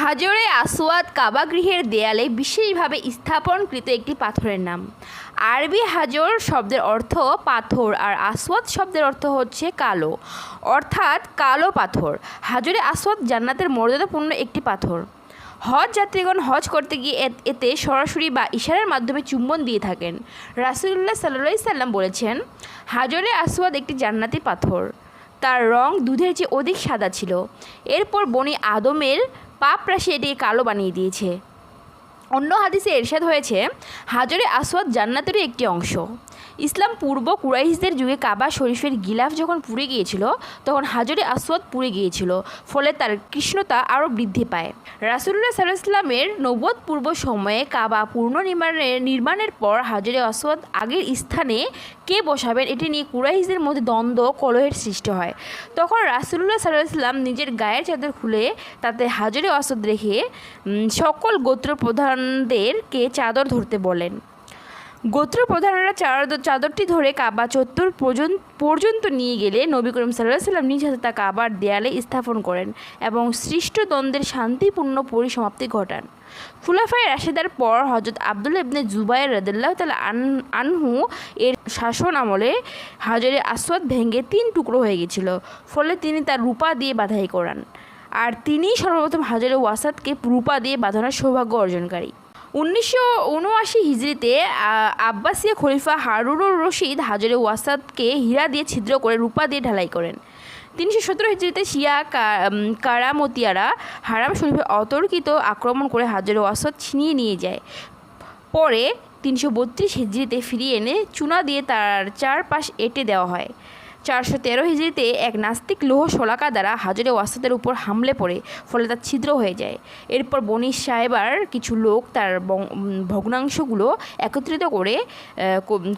হাজরে আসওয়াদ কাবাগৃহের দেয়ালে বিশেষভাবে স্থাপনকৃত একটি পাথরের নাম। আরবি হাজর শব্দের অর্থ পাথর আর আসওয়াদ শব্দের অর্থ হচ্ছে কালো। অর্থাৎ কালো পাথর। হাজরে আসওয়াদ জান্নাতের মর্যাদাপূর্ণ একটি পাথর। হজ যাত্রীগণ হজ করতে গিয়ে এতে সরাসরি বা ইশারার মাধ্যমে চুম্বন দিয়ে থাকেন। রাসুলুল্লাহ সাল্লাহ সাল্লাম বলেছেন, হাজরে আসওয়াদ একটি জান্নাতি পাথর। তার রং দুধের চেয়ে অধিক সাদা ছিল। এরপর বনি আদমের পাপ রাশি এটিকে কালো বানিয়ে দিয়েছে। অন্য হাদিসে এরশাদ হয়েছে, হাজরে আসওয়াদ জান্নাতেরই একটি অংশ। ইসলাম পূর্ব কুরাইশদের যুগে কাবা শরীফের গিলাফ যখন পুড়ে গিয়েছিল, তখন হাজরে আসওয়াদ পুড়ে গিয়েছিল, ফলে তার কৃষ্ণতা আরও বৃদ্ধি পায়। রাসুল্লাহ সাল্লামের নব্বদ পূর্ব সময়ে কাবা পুনর্নির্মাণের নির্মাণের নির্মাণের পর হাজরে আসওয়াদ আগের স্থানে কে বসাবেন, এটি নিয়ে কুরাইশদের মধ্যে দ্বন্দ্ব, কলহের সৃষ্টি হয়। তখন রাসুল্লাহ সাল্লাম নিজের গায়ের চাদর খুলে তাতে হাজরে আসদ রেখে সকল গোত্র প্রধানদেরকে চাদর ধরতে বলেন। গোত্র প্রধানরা চাদর চাদরটি ধরে কাবা চত্বর পর্যন্ত পর্যন্ত নিয়ে গেলে নবী করিম সাল্লাহ সাল্লাম নিজ হাতে তা কাবার দেয়ালে স্থাপন করেন এবং সৃষ্ট দ্বন্দ্বের শান্তিপূর্ণ পরিসমাপ্তি ঘটান। খুলাফায় রাশেদার পর হজরত আবদুল্লা ইবনে জুবাইর রদুল্লাহ তালা আন, আনহু এর শাসন আমলে হাজরে আসওয়াদ ভেঙে তিন টুকরো হয়ে গেছিল, ফলে তিনি তার রূপা দিয়ে বাধাই করান। আর তিনিই সর্বপ্রথম হাজরে ওয়াসাদকে রূপা দিয়ে বাঁধানোর সৌভাগ্য অর্জনকারী। উনিশশো উনআশি হিজড়িতে আব্বাসীয় খলিফা হারুনুর রশিদ হাজরে ওয়াসাদকে হীরা দিয়ে ছিদ্র করে রূপা দিয়ে ঢালাই করেন। তিনশো সতেরো হিজড়িতে শিয়া কারামতিয়ারা হারাম শরীফে অতর্কিত আক্রমণ করে হাজরে ওয়াসাদ ছিনিয়ে নিয়ে যায়। পরে তিনশো বত্রিশ হিজড়িতে ফিরিয়ে এনে চুনা দিয়ে তার চারপাশ এঁটে দেওয়া হয়। চারশো তেরো হিজড়িতে এক নাস্তিক লৌহ শলাকা দ্বারা হাজরে ওয়াসাদের উপর হামলে পড়ে, ফলে তার ছিদ্র হয়ে যায়। এরপর বনিশ সাহেবার কিছু লোক তার ভগ্নাংশগুলো একত্রিত করে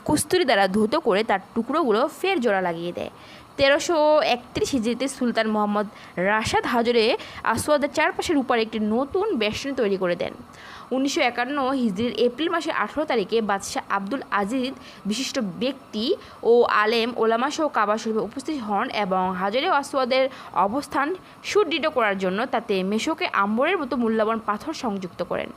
কুস্তুরি দ্বারা ধুতো করে তার টুকরোগুলো ফের জোড়া লাগিয়ে দেয়। তেরোশো একত্রিশ হিজড়িতে সুলতান মোহাম্মদ রাশাদ হাজরে আসওয়াদের চারপাশের উপর একটি নতুন বেষ্টনী তৈরি করে দেন। উনিশশো একান্ন হিজড়ির এপ্রিল মাসের আঠেরো তারিখে বাদশাহ আব্দুল আজিজ বিশিষ্ট ব্যক্তি ও আলেম, ওলামা সহ কাবা শরীফে উপস্থিত হন এবং হাজরে আসওয়াদের অবস্থান সুদৃঢ় করার জন্য তাতে মেশোকে আম্বরের মতো মূল্যবান পাথর সংযুক্ত করেন।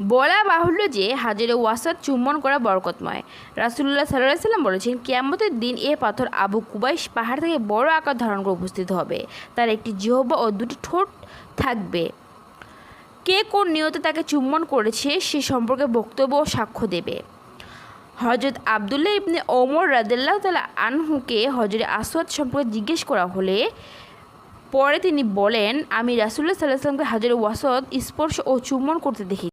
বলা বাহুল্য যে হাজরে ওয়াসাদ চুম্বন করা বরকতময়। রাসুল্লাহ সাল্লাহ সাল্লাম বলেছেন, কিয়ামতের দিন এ পাথর আবু কুবাইশ পাহাড় থেকে বড় আকার ধারণ করে উপস্থিত হবে। তার একটি জিহ্বা ও দুটি ঠোঁট থাকবে। কে কোন নিয়তে তাকে চুম্বন করেছে সে সম্পর্কে বক্তব্য ও সাক্ষ্য দেবে। হজরত আবদুল্লাহ ইবনে ওমর রাদিল্লাহ তালা আনহুকে হজরে আসওয়াদ সম্পর্কে জিজ্ঞেস করা হলে পরে তিনি বলেন, আমি রাসুল্লাহ সাল্লাহ সাল্লামকে হাজরে ওয়াসদ স্পর্শ ও চুম্বন করতে দেখি